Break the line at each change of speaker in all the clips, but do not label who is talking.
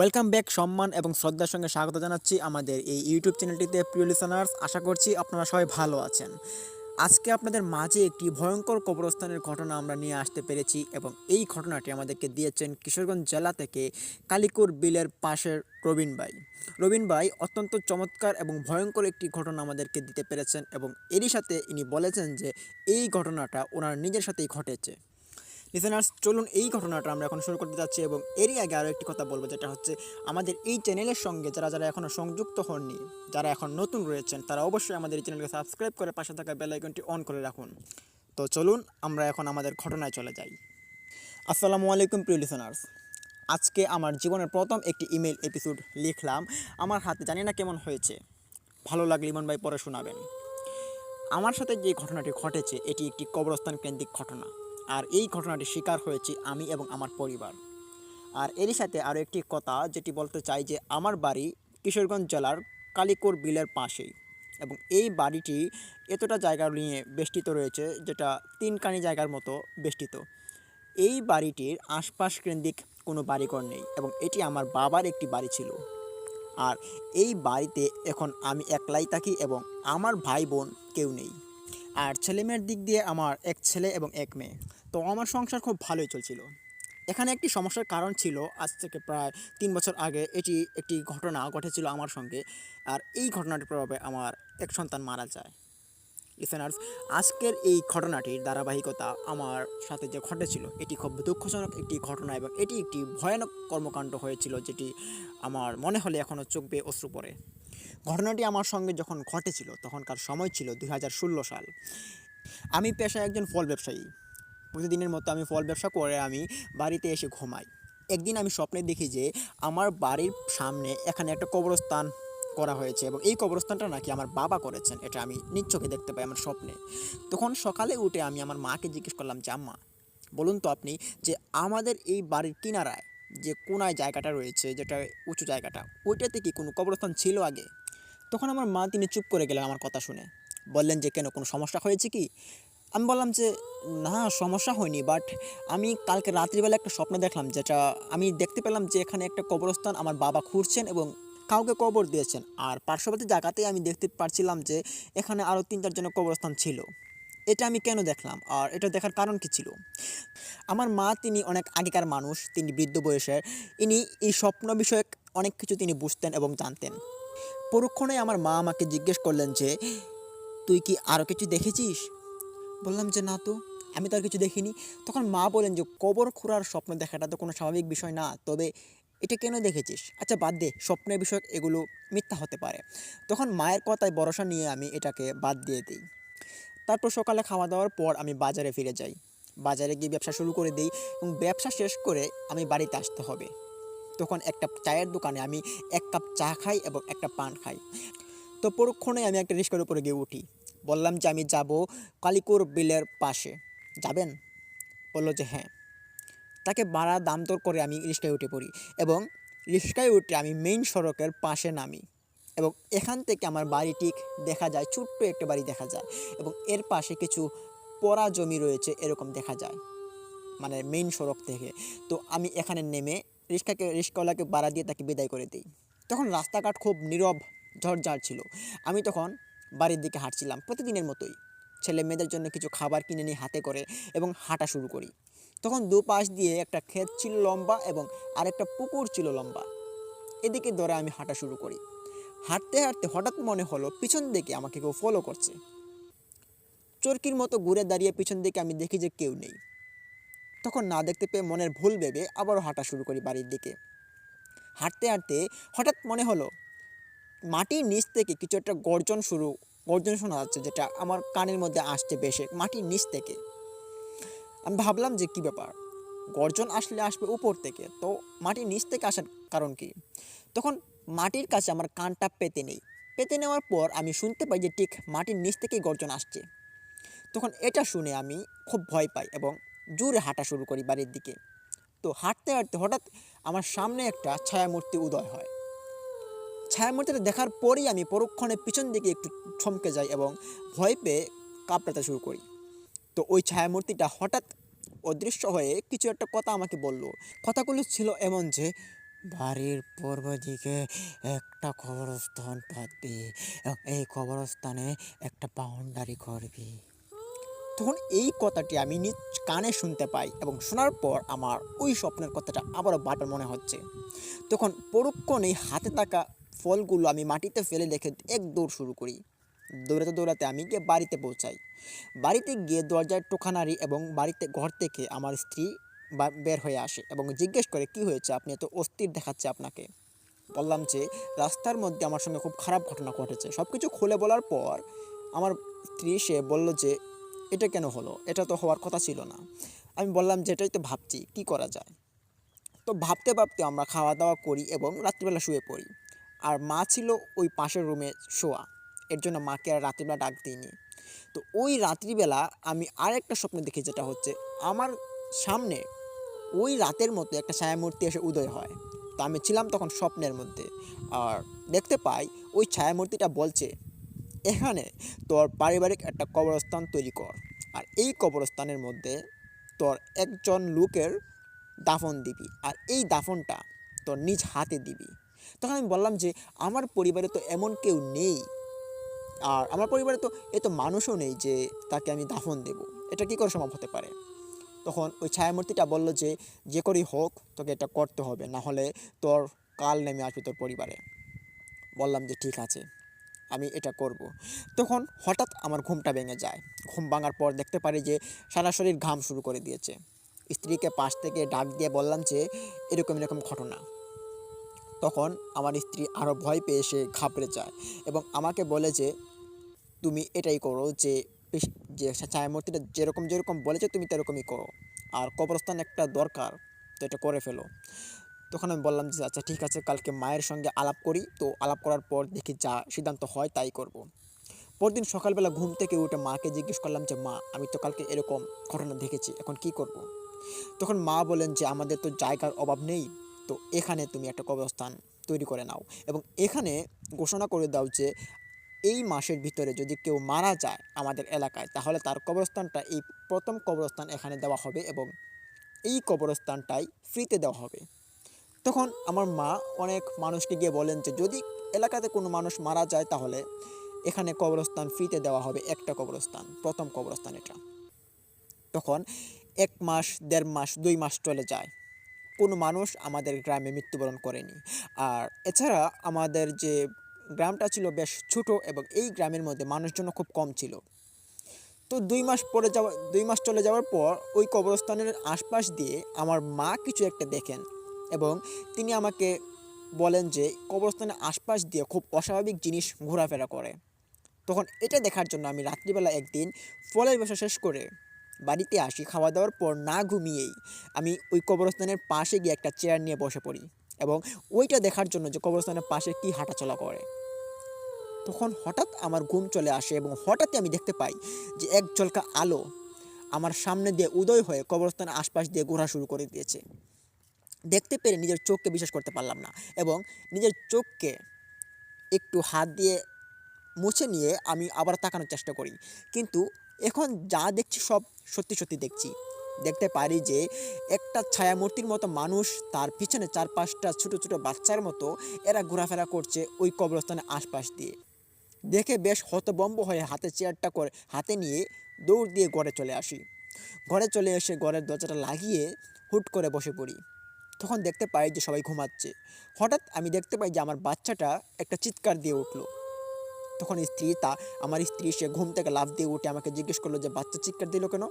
Welcome back সম্মান এবং শ্রদ্ধার সঙ্গে স্বাগত জানাচ্ছি আমাদের এই ইউটিউব চ্যানেলটিতে প্রিয় লিসনার্স আশা করছি আপনারা সবাই ভালো আছেন। আজকে আপনাদের মাঝে একটি ভয়ঙ্কর কবরস্থানের ঘটনা আমরা নিয়ে আসতে পেরেছি এবং এই ঘটনাটি আমাদেরকে দিয়েছেন কিশোরগঞ্জ জেলা থেকে কালিকুর বিলের পাশের রবিন ভাই। রবিন ভাই অত্যন্ত চমৎকার এবং ভয়ঙ্কর একটি ঘটনা আমাদেরকে দিতে পেরেছেন এবং এরই সাথে ইনি বলেছেন যে এই ঘটনাটা ওনার নিজের সাথেই ঘটেছে। লিসেনার্স চলুন এই ঘটনাটা আমরা এখন শুরু করতে যাচ্ছি এবং এরই আগে আরও একটি কথা বলব, যেটা হচ্ছে আমাদের এই চ্যানেলের সঙ্গে যারা যারা এখনও সংযুক্ত হননি, যারা এখন নতুন রয়েছেন, তারা অবশ্যই আমাদের এই চ্যানেলকে সাবস্ক্রাইব করে পাশে থাকা বেল আইকনটি অন করে রাখুন। তো চলুন আমরা এখন আমাদের ঘটনায় চলে যাই। আসসালামু আলাইকুম, প্রিয় লিসেনার্স আজকে আমার জীবনের প্রথম একটি ইমেল এপিসোড লিখলাম। আমার হাতে জানি না কেমন হয়েছে। ভালো লাগলে ইমন ভাই পরে শোনাবেন। আমার সাথে যে ঘটনাটি ঘটেছে, এটি একটি কবরস্থান কেন্দ্রিক ঘটনা। আর এই ঘটনাটি শিকার হয়েছি আমি এবং আমার পরিবার। আর এরই সাথে আরও একটি কথা, যেটি বলতে চাই যে আমার বাড়ি কিশোরগঞ্জ জেলার কালিকোর বিলের পাশেই এবং এই বাড়িটি এতটা জায়গা নিয়ে বেষ্টিত রয়েছে যেটা তিনকানি জায়গার মতো বেষ্টিত। এই বাড়িটির আশপাশ কেন্দ্রিক কোনো বাড়িঘর নেই এবং এটি আমার বাবার একটি বাড়ি ছিল। আর এই বাড়িতে এখন আমি একলাই থাকি এবং আমার ভাই বোন কেউ নেই। আর ছেলে মেয়ের দিক দিয়ে আমার এক ছেলে এবং এক মেয়ে। তো আমার সংসার খুব ভালোই চলছিল। এখানে একটি সমস্যার কারণ ছিল, আজ থেকে প্রায় তিন বছর আগে এটি একটি ঘটনা ঘটেছিল আমার সঙ্গে। আর এই ঘটনাটির প্রভাবে আমার এক সন্তান মারা যায়। লিসেনার্স আজকের এই ঘটনাটির ধারাবাহিকতা আমার সাথে যে ঘটেছিল, এটি খুব দুঃখজনক একটি ঘটনা এবং এটি একটি ভয়ানক কর্মকাণ্ড হয়েছিল যেটি আমার মনে হলে এখনও চোখ বেয়ে অশ্রু পড়ে। ঘটনাটি আমার সঙ্গে যখন ঘটেছিল, তখনকার সময় ছিল দুই হাজার ষোলো সাল। আমি পেশায় একজন ফল ব্যবসায়ী। প্রতিদিনের মতো আমি ফল ব্যবসা করে আমি বাড়িতে এসে ঘুমাই। একদিন আমি স্বপ্নে দেখি যে, আমার বাড়ির সামনে এখানে একটা কবরস্থান। করা হয়েছে এবং এই কবরস্থানটা নাকি আমার বাবা করেছেন, এটা আমি চোখে দেখতে পাই, আমার স্বপ্নে। তখন সকালে উঠে আমি আমার মাকে জিজ্ঞেস করলাম, যে আম্মা, বলুন তো আপনি যে আমাদের এই বাড়ির কিনারায় যে কোনায় জায়গাটা রয়েছে, যেটা উঁচু জায়গাটা, ওইটাতে কি কোনো কবরস্থান ছিল আগে? তখন আমার মা তিনি চুপ করে গেলেন আমার কথা শুনে। বললেন, যে কেন, কোনো সমস্যা হয়েছে কি? আমি বললাম যে, না, সমস্যা হয়নি বাট আমি কালকে রাত্রিবেলা একটা স্বপ্ন দেখলাম, যেটা আমি দেখতে পেলাম যে এখানে একটা কবরস্থান আমার বাবা খুঁড়ছেন এবং কাউকে কবর দিয়েছেন। আর পার্শ্ববর্তী জায়গাতেই আমি দেখতে পারছিলাম যে এখানে আরও তিন চারজনের কবরস্থান ছিল। এটা আমি কেন দেখলাম? আর এটা দেখার কারণ কি ছিল? আমার মা তিনি অনেক আগেকার মানুষ, তিনি বৃদ্ধ বয়সের ইনি এই স্বপ্ন বিষয়ক অনেক কিছু তিনি বুঝতেন এবং জানতেন। পরক্ষণে আমার মা আমাকে জিজ্ঞেস করলেন যে, তুই কি আরও কিছু দেখেছিস? বললাম যে, না তো, আমি তো আর কিছু দেখিনি। তখন মা বলেন যে, কবর খোঁড়ার স্বপ্ন দেখাটা তো কোনো স্বাভাবিক বিষয় না। তবে এটা কেন দেখেছিস? আচ্ছা বাদ দে, স্বপ্নের বিষয়ক এগুলো মিথ্যা হতে পারে। তখন মায়ের কথায় ভরসা নিয়ে আমি এটাকে বাদ দিয়ে দিই। তারপর সকালে খাওয়া দাওয়ার পর আমি বাজারে ফিরে যাই। বাজারে গিয়ে ব্যবসা শুরু করে দিই এবং ব্যবসা শেষ করে আমি বাড়িতে আসতে হবে। তখন একটা চায়ের দোকানে আমি এক কাপ চা খাই এবং একটা পান খাই। তো পরক্ষণে আমি একটা রিস্কার উপরে গিয়ে উঠি। বললাম যে আমি যাব কালিকুর বিলের পাশে। যাবেন? বলল যে হ্যাঁ। তাকে বাড়া দাম দর করে আমি রিস্কায় উঠে পড়ি এবং রিস্কায় উঠে আমি মেইন সড়কের পাশে নামি এবং এখান থেকে আমার বাড়ি ঠিক দেখা যায়, ছোট্ট একটা বাড়ি দেখা যায় এবং এর পাশে কিছু পড়া জমি রয়েছে এরকম দেখা যায় মানে মেইন সড়ক থেকে। তো আমি এখানে নেমে রিক্সাকে, রিক্সাওয়ালাকে বাড়া দিয়ে তাকে বিদায় করে দিই। তখন রাস্তাঘাট খুব নীরব ঝড়ঝাড় ছিল। আমি তখন বাড়ির দিকে হাঁটছিলাম প্রতিদিনের মতোই। ছেলে মেয়েদের জন্য কিছু খাবার কিনে নিয়ে হাতে করে এবং হাঁটা শুরু করি। তখন দুপাশ দিয়ে একটা ক্ষেত ছিল লম্বা এবং আরেকটা পুকুর ছিল লম্বা। এদিকে ধরে আমি হাঁটা শুরু করি। হাঁটতে হাঁটতে হঠাৎ মনে হলো পিছন দিকে আমাকে কেউ ফলো করছে। চরকির মতো ঘুরে দাঁড়িয়ে পিছন দিকে আমি দেখি যে কেউ নেই। তখন না দেখতে পেয়ে মনের ভুল ভেবে আবারও হাঁটা শুরু করি বাড়ির দিকে। হাঁটতে হাঁটতে হঠাৎ মনে হলো মাটির নিচ থেকে কিছু একটা গর্জন শুরু, গর্জন শোনা যাচ্ছে যেটা আমার কানের মধ্যে আসছে বেশে, মাটির নিচ থেকে। আমি ভাবলাম যে কী ব্যাপার? গর্জন আসলে আসবে উপর থেকে, তো মাটির নিচ থেকে আসার কারণ কি? তখন মাটির কাছে আমার কানটা পেতে নেই। পেতে নেওয়ার পর আমি শুনতে পাই যে ঠিক মাটির নিচ থেকেই গর্জন আসছে। তখন এটা শুনে আমি খুব ভয় পাই এবং জোরে হাঁটা শুরু করি বাড়ির দিকে। তো হাঁটতে হাঁটতে হঠাৎ আমার সামনে একটা ছায়ামূর্তি উদয় হয়। ছায়ামূর্তিটা দেখার পরেই আমি পরক্ষণে পিছন দিকে একটু থমকে যাই এবং ভয় পেয়ে কাঁপড়াতে শুরু করি। তো ওই ছায়ামূর্তিটা হঠাৎ অদৃশ্য হয়ে কিছু একটা কথা আমাকে বলল। কথাগুলো ছিল এমন যে, বাড়ির পূর্ব দিকে একটা কবরস্থান পাতবি এই কবরস্থানে একটা বাউন্ডারি করবি। তখন এই কথাটি আমি নিজ কানে শুনতে পাই এবং শোনার পর আমার ওই স্বপ্নের কথাটা আবারও বারবার মনে হচ্ছে। তখন পরক্ষণেই হাতে থাকা ফলগুলো আমি মাটিতে ফেলে রেখে এক দৌড় শুরু করি। দৌড়াতে দৌড়াতে আমি গিয়ে বাড়িতে পৌঁছাই। বাড়িতে গিয়ে দরজায় টোকানারি এবং বাড়িতে ঘর থেকে আমার স্ত্রী বের হয়ে আসে এবং জিজ্ঞেস করে, কি হয়েছে? আপনি এত অস্থির দেখাচ্ছে আপনাকে। বললাম যে, রাস্তার মধ্যে আমার সঙ্গে খুব খারাপ ঘটনা ঘটেছে। সব কিছু খুলে বলার পর আমার স্ত্রী সে বলল যে, এটা কেন হলো? এটা তো হওয়ার কথা ছিল না। আমি বললাম যে, এটাই তো ভাবছি, কি করা যায়? তো ভাবতে ভাবতে আমরা খাওয়া দাওয়া করি এবং রাত্রিবেলা শুয়ে পড়ি। আর মা ছিল ওই পাশের রুমে শোয়া। এর জন্য মাকে আর রাত্রিবেলা ডাক দিইনি। তো ওই রাত্রিবেলা আমি আর একটা স্বপ্ন দেখি যেটা হচ্ছে, আমার সামনে ওই রাতের মতো একটা ছায়ামূর্তি এসে উদয় হয়। তো আমি ছিলাম তখন স্বপ্নের মধ্যে। আর দেখতে পাই ওই ছায়ামূর্তিটা বলছে, এখানে তোর পারিবারিক একটা কবরস্থান তৈরি কর। আর এই কবরস্থানের মধ্যে তোর একজন লোকের দাফন দিবি আর এই দাফনটা তোর নিজ হাতে দিবি। তখন আমি বললাম যে, আমার পরিবারে তো এমন কেউ নেই আর আমার পরিবারে তো এ তো মানুষও নেই যে তাকে আমি দাফন দেব। এটা কী করে সম্ভব হতে পারে? তখন ওই ছায়ামূর্তিটা বলল যে যে করেই হোক, তোকে এটা করতে হবে, না হলে তোর কাল নেমে আসবে তোর পরিবারে। বললাম যে, ঠিক আছে, আমি এটা করব। তখন হঠাৎ আমার ঘুমটা ভেঙে যায়। ঘুম ভাঙার পর দেখতে পারি যে, সারা শরীর ঘাম শুরু করে দিয়েছে। স্ত্রীকে পাশ থেকে ডাক দিয়ে বললাম যে, এরকম এরকম ঘটনা। তখন আমার স্ত্রী আরও ভয় পেয়ে সে ঘাবড়ে যায় এবং আমাকে বলে যে তুমি এটাই করো যে যে ছায়ামূর্তিটা যেরকম যেরকম বলেছে তুমি তেরকমই করো আর কবরস্থান একটা দরকার, তো এটা করে ফেলো তখন আমি বললাম যে আচ্ছা ঠিক আছে, কালকে মায়ের সঙ্গে আলাপ করি তো আলাপ করার পর দেখি যা সিদ্ধান্ত হয় তাই করব। পরদিন সকালবেলা ঘুম থেকে উঠে মাকে জিজ্ঞেস করলাম যে, মা, আমি তো কালকে এরকম ঘটনা দেখেছি, এখন কি করব। তখন মা বলেন যে, আমাদের তো জায়গার অভাব নেই, তো এখানে তুমি একটা কবরস্থান তৈরি করে নাও এবং এখানে ঘোষণা করে দাও যে এই মাসের ভিতরে যদি কেউ মারা যায় আমাদের এলাকায়, তাহলে তার কবরস্থানটা এই প্রথম কবরস্থান এখানে দেওয়া হবে এবং এই কবরস্থানটাই ফ্রিতে দেওয়া হবে। তখন আমার মা অনেক মানুষকে গিয়ে বলেন যে, যদি এলাকাতে কোনো মানুষ মারা যায়, তাহলে এখানে কবরস্থান ফ্রিতে দেওয়া হবে, একটা কবরস্থান, প্রথম কবরস্থান এটা। তখন এক মাস, দেড় মাস, দুই মাস চলে যায়। কোনো মানুষ আমাদের গ্রামে মৃত্যুবরণ করেনি। আর এছাড়া আমাদের যে গ্রামটা ছিল বেশ ছোট এবং এই গ্রামের মধ্যে মানুষজন খুব কম ছিল। তো দুই মাস পরে যাওয়া, দুই মাস চলে যাওয়ার পর ওই কবরস্থানের আশপাশ দিয়ে আমার মা কিছু একটা দেখেন এবং তিনি আমাকে বলেন যে কবরস্থানের আশপাশ দিয়ে খুব অস্বাভাবিক জিনিস ঘোরাফেরা করে। তখন এটা দেখার জন্য আমি রাত্রিবেলা একদিন ফলের ব্যবসা শেষ করে বাড়িতে আসি খাওয়া দাওয়ার পর না ঘুমিয়েই আমি ওই কবরস্থানের পাশে গিয়ে একটা চেয়ার নিয়ে বসে পড়ি এবং ওইটা দেখার জন্য যে কবরস্থানের পাশে কী হাঁটাচলা করে। তখন হঠাৎ আমার ঘুম চলে আসে এবং হঠাৎই আমি দেখতে পাই যে এক ঝলকা আলো আমার সামনে দিয়ে উদয় হয়ে কবরস্থানের আশপাশ দিয়ে ঘোরা শুরু করে দিয়েছে। দেখতে পেরে নিজের চোখকে বিশ্বাস করতে পারলাম না এবং নিজের চোখকে একটু হাত দিয়ে মুছে নিয়ে আমি আবার তাকানোর চেষ্টা করি। কিন্তু এখন যা দেখছি সব সত্যি সত্যি দেখছি। দেখতে পারি যে একটা ছায়ামূর্তির মতো মানুষ তার পিছনে চার পাঁচটা ছোটো ছোটো বাচ্চার মতো এরা ঘোরাফেরা করছে ওই কবরস্থানের আশপাশ দিয়ে। দেখে বেশ হতবম্ব হয়ে হাতে চেয়ারটা করে, হাতে নিয়ে দৌড় দিয়ে ঘরে চলে আসি। ঘরে চলে এসে ঘরের দরজাটা লাগিয়ে হুট করে বসে পড়ি। তখন দেখতে পাই যে সবাই ঘুমাচ্ছে। হঠাৎ আমি দেখতে পাই যে আমার বাচ্চাটা একটা চিৎকার দিয়ে উঠল। তখন স্ত্রী তা, আমার স্ত্রী সে ঘুম থেকে লাফ দিয়ে উঠে আমাকে জিজ্ঞেস করল যে, বাচ্চা চিৎকার দিল কেন?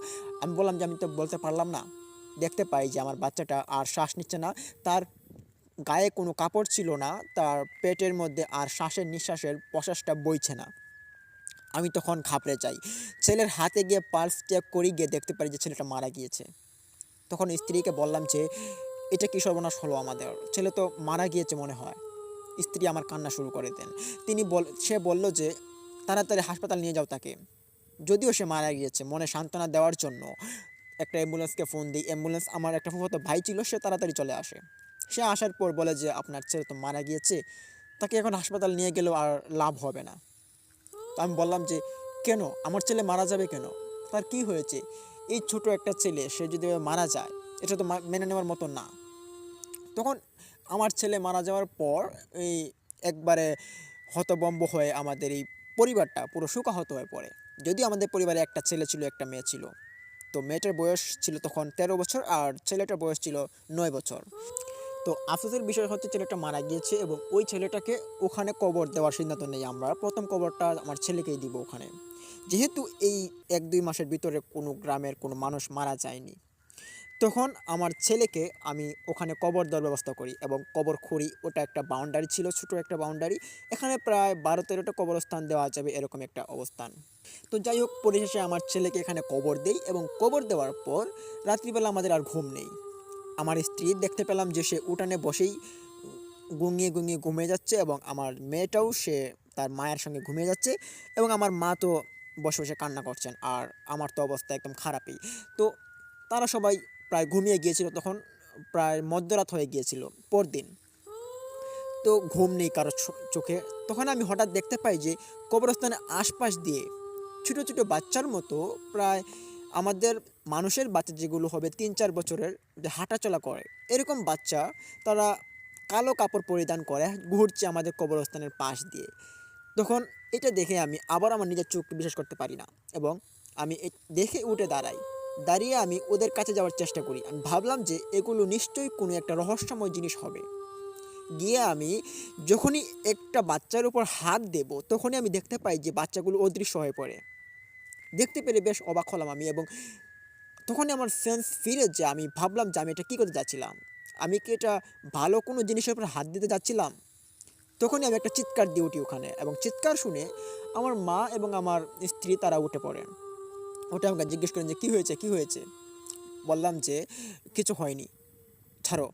আমি বললাম যে, আমি তো বলতে পারলাম না। দেখতে পাই যে আমার বাচ্চাটা আর শ্বাস নিচ্ছে না। তার গায়ে কোনো কাপড় ছিল না, তার পেটের মধ্যে আর শ্বাসের নিঃশ্বাসের প্রশ্বাসটা বইছে না। আমি তখন ঘাবড়ে যাই। ছেলের হাতে গিয়ে পালস চেক করি, গিয়ে দেখতে পারি যে ছেলেটা মারা গিয়েছে। তখন স্ত্রীকে বললাম যে, এটা কী সর্বনাশ হলো আমাদের? ছেলে তো মারা গিয়েছে মনে হয়। স্ত্রী আমার কান্না শুরু করে দেন। তিনি বল, সে বলল যে, তাড়াতাড়ি হাসপাতাল নিয়ে যাও তাকে। যদিও সে মারা গিয়েছে, মনে সান্ত্বনা দেওয়ার জন্য। একটা অ্যাম্বুলেন্সকে ফোন দিই। অ্যাম্বুলেন্স আমার একটা ফুফাতো ভাই ছিল, সে তাড়াতাড়ি চলে আসে। সে আসার পর বলে যে আপনার ছেলে তো মারা গিয়েছে, তাকে এখন হাসপাতাল নিয়ে গেলেও আর লাভ হবে না। তো আমি বললাম যে, কেন? আমার ছেলে মারা যাবে কেন? তার কি হয়েছে? এই ছোট একটা ছেলে, সে যদি মারা যায়, এটা তো মেনে নেওয়ার মতো না। তখন আমার ছেলে মারা যাওয়ার পর এই একবারে হতবম্ব হয়ে আমাদের এই পরিবারটা পুরো শোকাহত হয়ে পড়ে। যদিও আমাদের পরিবারে একটা ছেলে ছিল, একটা মেয়ে ছিল। তো মেয়েটার বয়স ছিল তখন তেরো বছর আর ছেলেটার বয়স ছিল নয় বছর। তো আফসোসের বিষয় হচ্ছে ছেলেটা মারা গিয়েছে এবং ওই ছেলেটাকে ওখানে কবর দেওয়ার সিদ্ধান্ত নেই। আমরা প্রথম কবরটা আমার ছেলেকেই দিব ওখানে। যেহেতু এই এক দুই মাসের ভিতরে কোনো গ্রামের কোনো মানুষ মারা যায়নি, তখন আমার ছেলেকে আমি ওখানে কবর দেওয়ার ব্যবস্থা করি এবং কবর খুঁড়ি। ওটা একটা বাউন্ডারি ছিল, ছোটো একটা বাউন্ডারি এখানে প্রায় বারো তেরোটা কবরস্থান দেওয়া যাবে এরকম একটা অবস্থান। তো যাই হোক, পরিশেষে আমার ছেলেকে এখানে কবর দেই এবং কবর দেওয়ার পর রাত্রিবেলা আমাদের আর ঘুম নেই। আমার স্ত্রী দেখতে পেলাম যে সে উঠানে বসেই গুঙিয়ে গুঙিয়ে ঘুমিয়ে যাচ্ছে এবং আমার মেয়েটাও সে তার মায়ের সঙ্গে ঘুমিয়ে যাচ্ছে এবং আমার মা তো বসে বসে কান্না করছেন আর আমার তো অবস্থা একদম খারাপই। তো তারা সবাই প্রায় ঘুমিয়ে গিয়েছিল তখন প্রায় মধ্যরাত হয়ে গিয়েছিল পরদিন। তো ঘুম নেই কারও চোখে। তখন আমি হঠাৎ দেখতে পাই যে কবরস্থানের আশপাশ দিয়ে ছোটো ছোটো বাচ্চার মতো প্রায় আমাদের মানুষের বাচ্চা যেগুলো হবে তিন চার বছরের যে হাঁটাচলা করে, এরকম বাচ্চা তারা কালো কাপড় পরিধান করে, ঘুরছে আমাদের কবরস্থানের পাশ দিয়ে। তখন এটা দেখে আমি আবার আমার নিজের চোখকে বিশ্বাস করতে পারি না এবং আমি দেখে উঠে দাঁড়াই। দাঁড়িয়ে আমি ওদের কাছে যাওয়ার চেষ্টা করি। আমি ভাবলাম যে এগুলো নিশ্চয়ই কোনো একটা রহস্যময় জিনিস হবে। গিয়ে আমি যখনই একটা বাচ্চার উপর হাত দেব, তখনই আমি দেখতে পাই যে বাচ্চাগুলো অদৃশ্য হয়ে পড়ে। দেখতে পেরে বেশ অবাক হলাম আমি এবং তখনই আমার সেন্স ফিরে যে আমি ভাবলাম যে আমি এটা কী করতে যাচ্ছিলাম? আমি কি এটা ভালো কোনো জিনিসের উপর হাত দিতে যাচ্ছিলাম? তখনই আমি একটা চিৎকার দিয়ে উঠি ওখানে এবং চিৎকার শুনে আমার মা এবং আমার স্ত্রী তারা উঠে পড়েন ওটা আমাকে জিজ্ঞেস করেন যে, কী হয়েছে? কী হয়েছে? বললাম যে, কিছু হয়নি। ছাড়ো।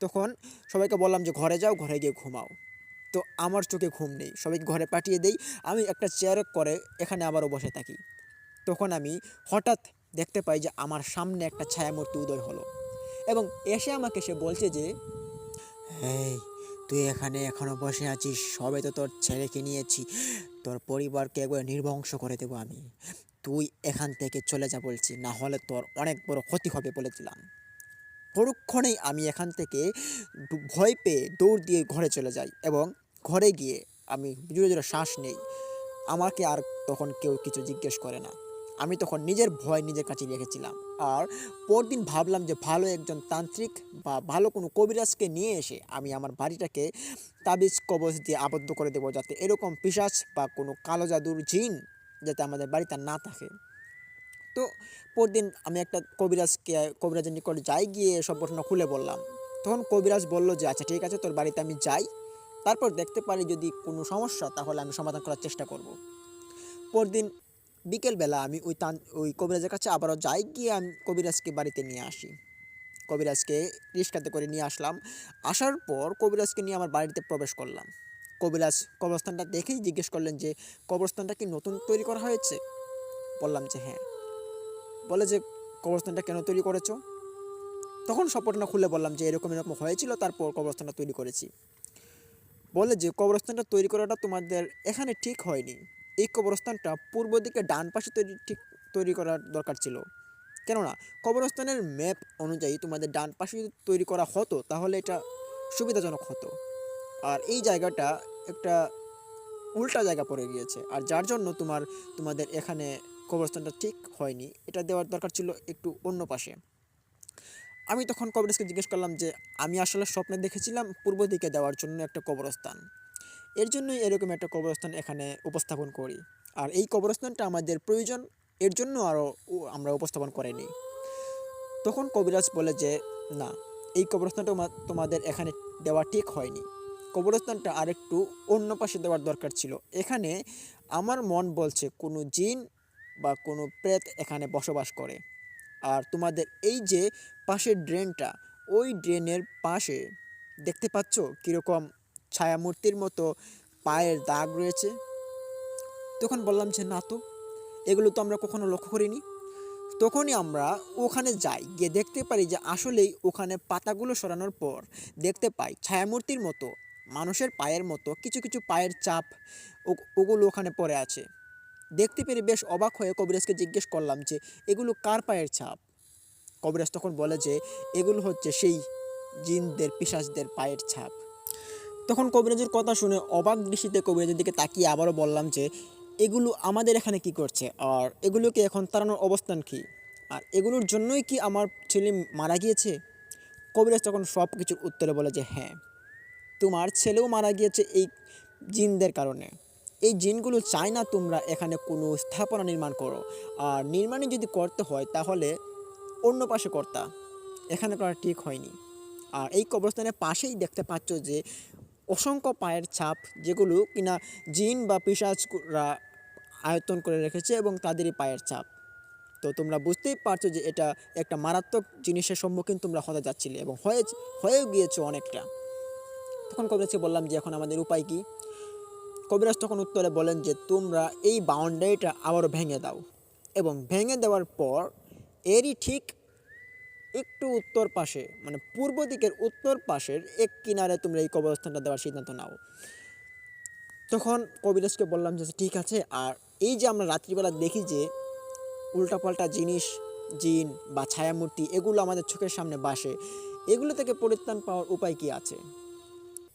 তখন সবাইকে বললাম যে, ঘরে যাও, ঘরে গিয়ে ঘুমাও। তো আমার চোখে ঘুম নেই। সবাইকে ঘরে পাঠিয়ে দেই। আমি একটা চেয়ার করে এখানে আবারও বসে থাকি। তখন আমি হঠাৎ দেখতে পাই যে আমার সামনে একটা ছায়ামূর্তি উদয় হলো। এবং এসে আমাকে সে বলছে যে, এই, তুই এখানে এখনও বসে আছিস? সবে তো তোর ছেলেকে নিয়েছি। তোর পরিবারকে একবার নির্বংশ করে দেবো আমি। তুই এখান থেকে চলে যা বলছি না হলে তোর অনেক বড় ক্ষতি হবে বলেছিলাম। পরক্ষণেই আমি এখান থেকে ভয় পেয়ে দৌড় দিয়ে ঘরে চলে যাই এবং ঘরে গিয়ে আমি জোরে জোরে শ্বাস নেই। আমাকে আর তখন কেউ কিছু জিজ্ঞেস করে না। আমি তখন নিজের ভয় নিজের কাছে রেখেছিলাম। আর পরদিন ভাবলাম যে ভালো একজন তান্ত্রিক বা ভালো কোনো কবিরাজকে নিয়ে এসে আমি আমার বাড়িটাকে তাবিজ কবজ দিয়ে আবদ্ধ করে দেবো যাতে এরকম পিশাচ বা কোনো কালো জাদুর জিন যাতে আমাদের বাড়িতে না থাকে। তো পরদিন আমি একটা কবিরাজকে, কবিরাজের নিকট যাই গিয়ে সব ঘটনা খুলে বললাম। তখন কবিরাজ বলল যে আচ্ছা ঠিক আছে, তোর বাড়িতে আমি যাই। তারপর দেখতে পারি যদি কোনো সমস্যা, তাহলে আমি সমাধান করার চেষ্টা করব। পরদিন বিকেলবেলা আমি ওই তান, ওই কবিরাজের কাছে আবারও যাই, গিয়ে আমি কবিরাজকে বাড়িতে নিয়ে আসি। কবিরাজকে রিক্সাতে করে নিয়ে আসলাম। আসার পর কবিরাজকে নিয়ে আমার বাড়িতে প্রবেশ করলাম। কবিরাজ কবরস্থানটা দেখেই জিজ্ঞেস করলেন যে, কবরস্থানটা কি নতুন তৈরি করা হয়েছে? বললাম যে হ্যাঁ। বলে যে, কবরস্থানটা কেন তৈরি করেছ? তখন সব ঘটনা খুলে বললাম যে, এরকম এরকম হয়েছিল, তারপর কবরস্থানটা তৈরি করেছি। বলে যে, কবরস্থানটা তৈরি করাটা তোমাদের এখানে ঠিক হয়নি। এই কবরস্থানটা পূর্ব দিকে ডান পাশে তৈরি, ঠিক তৈরি করার দরকার ছিল। কেননা, কবরস্থানের ম্যাপ অনুযায়ী তোমাদের ডান পাশে যদি তৈরি করা হতো, তাহলে এটা সুবিধাজনক হতো। আর এই জায়গাটা একটা উল্টা জায়গা পড়ে গিয়েছে। আর যার জন্য তোমার, তোমাদের এখানে কবরস্থানটা ঠিক হয়নি। এটা দেওয়ার দরকার ছিল একটু অন্য পাশে। আমি তখন কবরেজকে জিজ্ঞেস করলাম যে, আমি আসলে স্বপ্নে দেখেছিলাম পূর্ব দিকে দেওয়ার জন্য একটা কবরস্থান। এর জন্যই এরকম একটা কবরস্থান এখানে উপস্থাপন করি। আর এই কবরস্থানটা আমাদের প্রয়োজন, এর জন্য আরও আমরা উপস্থাপন করিনি তখন কবিরাজ বলে যে, না, এই কবরস্থানটা তোমাদের এখানে দেওয়া ঠিক হয়নি। কবরস্থানটা আরেকটু অন্য পাশে দেওয়ার দরকার ছিল। এখানে আমার মন বলছে কোনো জিন বা কোনো প্রেত এখানে বসবাস করে। আর তোমাদের এই যে পাশের ড্রেনটা, ওই ড্রেনের পাশে দেখতে পাচ্ছ কীরকম ছায়ামূর্তির মতো পায়ের দাগ রয়েছে। তখন বললাম যে, না তো, এগুলো তো আমরা কখনো লক্ষ্য করিনি। তখনই আমরা ওখানে যাই, গিয়ে দেখতে পারি যে, আসলেই ওখানে পাতাগুলো সরানোর পর দেখতে পাই ছায়ামূর্তির মতো, মানুষের পায়ের মতো, কিছু কিছু পায়ের চাপ ওগুলো ওখানে পড়ে আছে। দেখতে পেরে বেশ অবাক হয়ে কবিরাজকে জিজ্ঞেস করলাম যে, এগুলো কার পায়ের ছাপ কবিরাজ তখন বলে যে, এগুলো হচ্ছে সেই জিনদের পিসাজদের পায়ের ছাপ তখন কবিরাজের কথা শুনে অবাক দৃষ্টিতে কবিরাজের দিকে তাকিয়ে আবারও বললাম যে, এগুলো আমাদের এখানে কি করছে? আর এগুলোকে এখন তাড়ানোর অবস্থান কি? আর এগুলোর জন্যই কি আমার ছেলে মারা গিয়েছে? কবিরাজ তখন সব কিছুর উত্তরে বলে যে হ্যাঁ তোমার ছেলেও মারা গিয়েছে এই জিনদের কারণে। এই জিনগুলো চায় না তোমরা এখানে কোনো স্থাপনা নির্মাণ করো। আর নির্মাণে যদি করতে হয় তাহলে অন্য পাশে কর্তা। এখানে করা ঠিক হয়নি। আর এই কবরস্থানের পাশেই দেখতে পাচ্ছ যে অসংখ্য পায়ের ছাপ যেগুলো কিনা জিন বা পিসাজরা আয়ত্তন করে রেখেছে এবং তাদেরই পায়ের ছাপ। তো তোমরা বুঝতেই পারছ যে এটা একটা মারাত্মক জিনিসের সম্মুখীন তোমরা হতে যাচ্ছিলে এবং হয়ে, হয়েও গিয়েছো অনেকটা। তখন কবিরাজকে বললাম যে, এখন আমাদের উপায় কি? কবিরাজ তখন উত্তরে বলেন যে, তোমরা এই বাউন্ডারিটা আবারও ভেঙে দাও। এবং ভেঙে দেওয়ার পর এরই ঠিক একটু উত্তর পাশে মানে পূর্ব দিকের উত্তর পাশের এক কিনারে তোমরা এই কবরস্থানটা দেওয়ার সিদ্ধান্ত নাও। তখন কবিরাজকে বললাম যে ঠিক আছে, আর এই যে আমরা রাত্রিবেলা দেখি যে উল্টাপাল্টা জিনিস, জিন বা ছায়ামূর্তি, এগুলো আমাদের চোখের সামনে বাসে এগুলো থেকে পরিত্রাণ পাওয়ার উপায় কি আছে?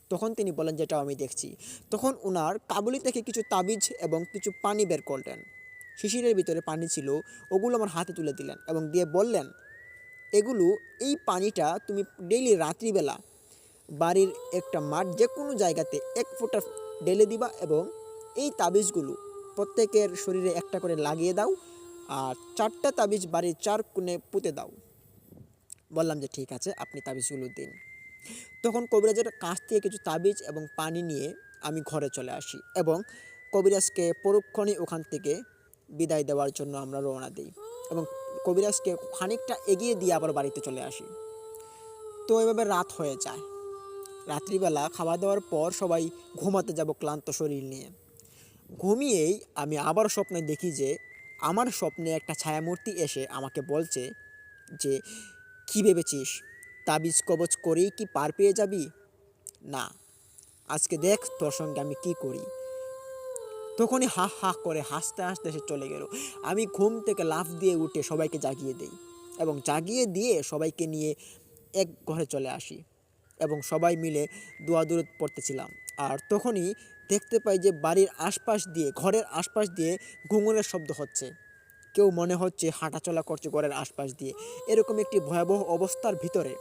তখন তিনি বলেন যেটা আমি দেখছি। তখন ওনার কাবুলি থেকে কিছু তাবিজ এবং কিছু পানি বের করলেন। শিশিরের ভিতরে পানি ছিল, ওগুলো আমার হাতে তুলে দিলেন এবং দিয়ে বললেন এগুলো এই পানিটা তুমি ডেইলি রাত্রিবেলা বাড়ির একটা মাঠ যে কোনো জায়গাতে এক ফোঁটা ঢেলে দিবা এবং এই তাবিজগুলো প্রত্যেকের শরীরে একটা করে লাগিয়ে দাও আর চারটা তাবিজ বাড়ির চার কোণে পুঁতে দাও। বললাম যে ঠিক আছে, আপনি তাবিজগুলো দিন। তখন কবিরাজের কাছ থেকে কিছু তাবিজ এবং পানি নিয়ে আমি ঘরে চলে আসি এবং কবিরাজকে পরক্ষণে ওখান থেকে বিদায় দেওয়ার জন্য আমরা রওনা দিই এবং কবিরাজকে খানিকটা এগিয়ে দিয়ে আবার বাড়িতে চলে আসি। তো এভাবে রাত হয়ে যায়। রাত্রিবেলা খাওয়া দাওয়ার পর সবাই ঘুমাতে যাব ক্লান্ত শরীর নিয়ে। ঘুমিয়েই আমি আবার স্বপ্নে দেখি যে, আমার স্বপ্নে একটা ছায়ামূর্তি এসে আমাকে বলছে যে, কী ভেবেছিস? তাবিজ কবচ করেই কি পার পেয়ে যাবি? না। আজকে দেখ তোর সঙ্গে আমি কি করি। তখনই হা হা করে হাসতে হাসতে সে চলে গেল। আমি ঘুম থেকে লাফ দিয়ে উঠে সবাইকে জাগিয়ে দেই এবং জাগিয়ে দিয়ে সবাইকে নিয়ে এক ঘরে চলে আসি এবং সবাই মিলে দোয়া দূরত পড়তেছিলাম। আর তখনই দেখতে পাই যে বাড়ির আশপাশ দিয়ে, ঘরের আশপাশ দিয়ে ঘুঙুরের শব্দ হচ্ছে। কেউ মনে হচ্ছে হাঁটাচলা করছে ঘরের আশপাশ দিয়ে। এরকম একটি ভয়াবহ অবস্থার ভিতরে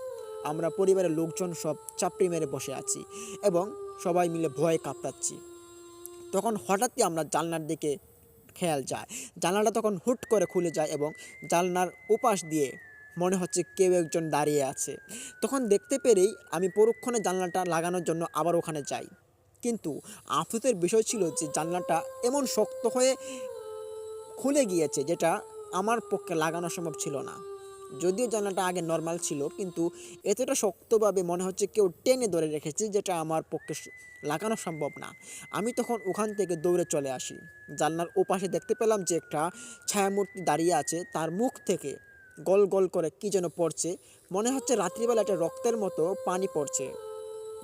আমরা পরিবারের লোকজন সব চাপড়ি মেরে বসে আছি এবং সবাই মিলে ভয়ে কাঁপতাচ্ছি তখন হঠাৎই আমরা জানলার দিকে খেয়াল যায়। জানলাটা তখন হুট করে খুলে যায় এবং জানলার উপাস দিয়ে মনে হচ্ছে কেউ একজন দাঁড়িয়ে আছে। তখন দেখতে পেরেই আমি পরক্ষণে জানলাটা লাগানোর জন্য আবার ওখানে যাই। কিন্তু আফসোসের বিষয় ছিল যে জানলাটা এমন শক্ত হয়ে খুলে গিয়েছে যেটা আমার পক্ষে লাগানো সম্ভব ছিল না। যদিও জানলাটা আগে নর্মাল ছিল, কিন্তু এতটা শক্তভাবে মনে হচ্ছে কেউ টেনে ধরে রেখেছে যেটা আমার পক্ষে লাগানো সম্ভব না। আমি তখন ওখান থেকে দৌড়ে চলে আসি। জানলার ওপাশে দেখতে পেলাম যে একটা ছায়ামূর্তি দাঁড়িয়ে আছে, তার মুখ থেকে গল গল করে কি যেন পড়ছে। মনে হচ্ছে রাত্রিবেলা একটা রক্তের মতো পানি পড়ছে।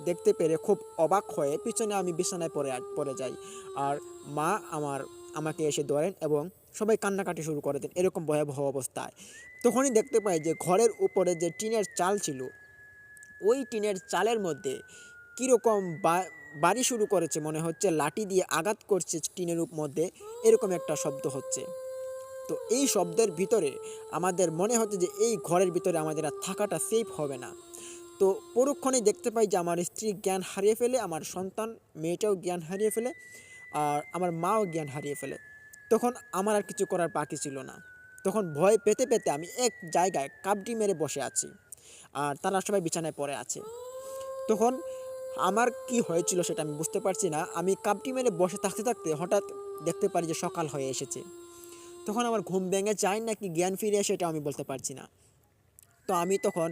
দেখতে পেরে খুব অবাক হয়ে পিছনে আমি বিছানায় পড়ে পড়ে যাই। আর মা আমার, আমাকে এসে ধরেন এবং সবাই কান্নাকাটি শুরু করে দেন, এরকম ভয়াবহ অবস্থায়। তখনই দেখতে পাই যে ঘরের উপরে যে টিনের চাল ছিল, ওই টিনের চালের মধ্যে কীরকম বা- বাড়ি শুরু করেছে মনে হচ্ছে, লাঠি দিয়ে আঘাত করছে টিনের মধ্যে, এরকম একটা শব্দ হচ্ছে। তো এই শব্দের ভিতরে আমাদের মনে হচ্ছে যে এই ঘরের ভিতরে আমাদের আর থাকাটা সেফ হবে না। তো পরক্ষণে দেখতে পাই যে আমার স্ত্রী জ্ঞান হারিয়ে ফেলে, আমার সন্তান, মেয়েটাও জ্ঞান হারিয়ে ফেলে, আর আমার মাও জ্ঞান হারিয়ে ফেলে। তখন আমার আর কিছু করার বাকি ছিল না। তখন ভয় পেতে পেতে আমি এক জায়গায় কাবডি মেরে বসে আছি আর তারা সবাই বিছানায় পড়ে আছে। তখন আমার কি হয়েছিল সেটা আমি বুঝতে পারছি না। আমি কাবটি মেরে বসে থাকতে থাকতে হঠাৎ দেখতে পারি যে সকাল হয়ে এসেছে। তখন আমার ঘুম ভেঙে যায় নাকি জ্ঞান ফিরে আসে এটা আমি বলতে পারছি না। তো আমি তখন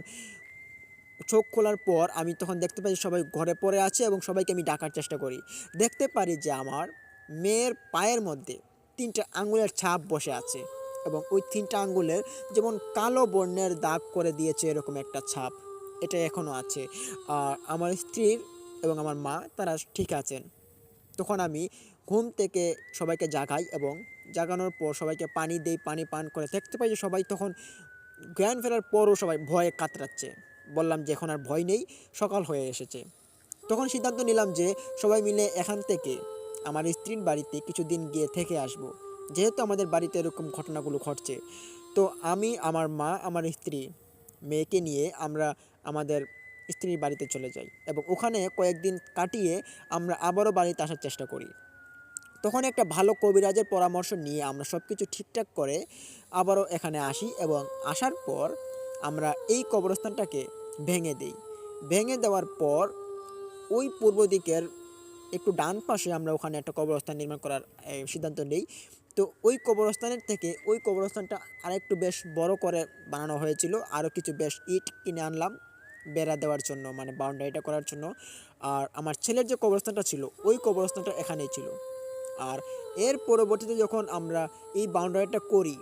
চোখ খোলার পর আমি তখন দেখতে পাই সবাই ঘরে পড়ে আছে এবং সবাইকে আমি ডাকার চেষ্টা করি। দেখতে পারি যে আমার মেয়ের পায়ের মধ্যে তিনটা আঙ্গুলের ছাপ বসে আছে এবং ওই তিনটা আঙ্গুলের যেমন কালো বর্ণের দাগ করে দিয়েছে এরকম একটা ছাপ। এটা এখনও আছে। আর আমার স্ত্রীর এবং আমার মা, তারা ঠিক আছেন। তখন আমি ঘুম থেকে সবাইকে জাগাই এবং জাগানোর পর সবাইকে পানি দেই, পানি পান করে দেখতে পাই যে সবাই তখন জ্ঞান ফেরার পরও সবাই ভয়ে কাতরাচ্ছে। বললাম যে এখন আর ভয় নেই, সকাল হয়ে এসেছে। তখন সিদ্ধান্ত নিলাম যে সবাই মিলে এখান থেকে আমার স্ত্রীর বাড়িতে কিছুদিন গিয়ে থেকে আসব। যেহেতু আমাদের বাড়িতে এরকম ঘটনাগুলো ঘটছে। তো আমি, আমার মা, আমার স্ত্রী মেয়েকে নিয়ে আমরা আমাদের স্ত্রীর বাড়িতে চলে যাই এবং ওখানে কয়েকদিন কাটিয়ে আমরা আবারও বাড়িতে আসার চেষ্টা করি। তখন একটা ভালো কবিরাজের পরামর্শ নিয়ে আমরা সব কিছু ঠিকঠাক করে আবারও এখানে আসি এবং আসার পর আমরা এই কবরস্থানটাকে ভেঙে দিই। ভেঙে দেওয়ার পর ওই পূর্ব দিকের একটু ডান পাশে আমরা ওখানে একটা কবরস্থান নির্মাণ করার সিদ্ধান্ত নিই। তো ওই কবরস্থানের থেকে ওই কবরস্থানটা আরেকটু বেশ বড় করে বানানো হয়েছিল। আরও কিছু বেশ ইট কিনে আনলাম বেড়া দেওয়ার জন্য মানে বাউন্ডারিটা করার জন্য। আর আমার ছেলের যে কবরস্থানটা ছিল, ওই কবরস্থানটা এখানেই ছিল। আর এর পরবর্তীতে যখন আমরা এই বাউন্ডারিটা করি,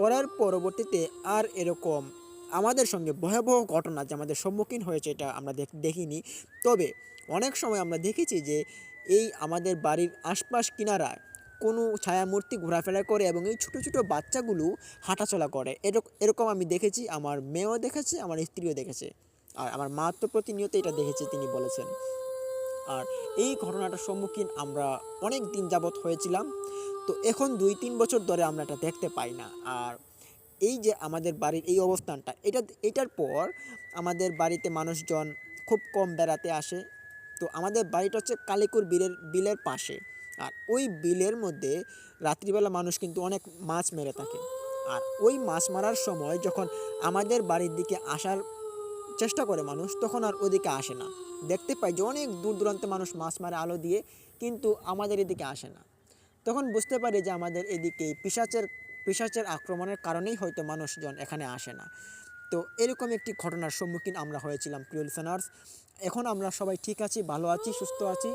করার পরবর্তীতে আর এরকম আমাদের সঙ্গে ভয়াবহ ঘটনা যে আমাদের সম্মুখীন হয়েছে এটা আমরা দেখ- দেখিনি। তবে অনেক সময় আমরা দেখেছি যে এই আমাদের বাড়ির আশপাশ কিনারায় কোনো ছায়ামূর্তি ঘোরাফেরা করে এবং এই ছোটো ছোটো বাচ্চাগুলো হাঁটাচলা করে। এরকম আমি দেখেছি, আমার মেয়েও দেখেছে, আমার স্ত্রীও দেখেছে। আর আমার মা তো প্রতিনিয়ত এটা দেখেছে, তিনি বলেছেন। আর এই ঘটনাটার সম্মুখীন আমরা অনেক দিন যাবৎ হয়েছিলাম। তো এখন দুই তিন বছর ধরে আমরা এটা দেখতে পাই না। আর এই যে আমাদের বাড়ির এই অবস্থানটা, এটা, এটার পর আমাদের বাড়িতে মানুষজন খুব কম বেড়াতে আসে। তো আমাদের বাড়িটা হচ্ছে কালিকুর বিলের বিলের পাশে। আর ওই বিলের মধ্যে রাত্রিবেলা মানুষ কিন্তু অনেক মাছ মেরে থাকে। আর ওই মাছ মারার সময় যখন আমাদের বাড়ির দিকে আসার চেষ্টা করে মানুষ, তখন আর ওদিকে আসে না। দেখতে পাই যে অনেক দূর দূরান্তে মানুষ মাছ মারে আলো দিয়ে, কিন্তু আমাদের এদিকে আসে না। তখন বুঝতে পারি যে আমাদের এদিকে পিসাচের পিসাচের আক্রমণের কারণেই হয়তো মানুষজন এখানে আসে না। তো এরকম একটি ঘটনার সম্মুখীন আমরা হয়েছিলাম, প্রিয় লিসনার্স এখন আমরা সবাই ঠিক আছি, ভালো আছি, সুস্থ আছি।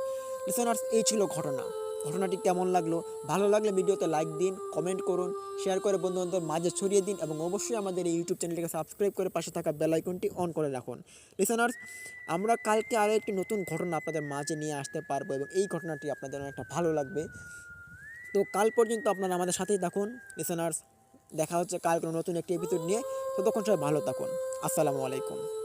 লিসনার্স এই ছিল ঘটনা। ঘটনাটি কেমন লাগল? ভালো লাগলে ভিডিওতে লাইক দিন কমেন্ট করুন শেয়ার করে বন্ধুবান্ধবের মাঝে ছড়িয়ে দিন এবং অবশ্যই আমাদের এই ইউটিউব চ্যানেলটিকে সাবস্ক্রাইব করে পাশে থাকা বেল আইকনটি অন করে রাখুন। লিসনার্স আমরা কালকে আরও একটি নতুন ঘটনা আপনাদের মাঝে নিয়ে আসতে পারব এবং এই ঘটনাটি আপনাদের অনেকটা ভালো লাগবে। তো কাল পর্যন্ত আপনারা আমাদের সাথেই থাকুন লিসনার্স দেখা হচ্ছে কাল কোনো নতুন একটি এপিসোড নিয়ে। ততক্ষণ সবাই ভালো থাকুন। আসসালামু আলাইকুম।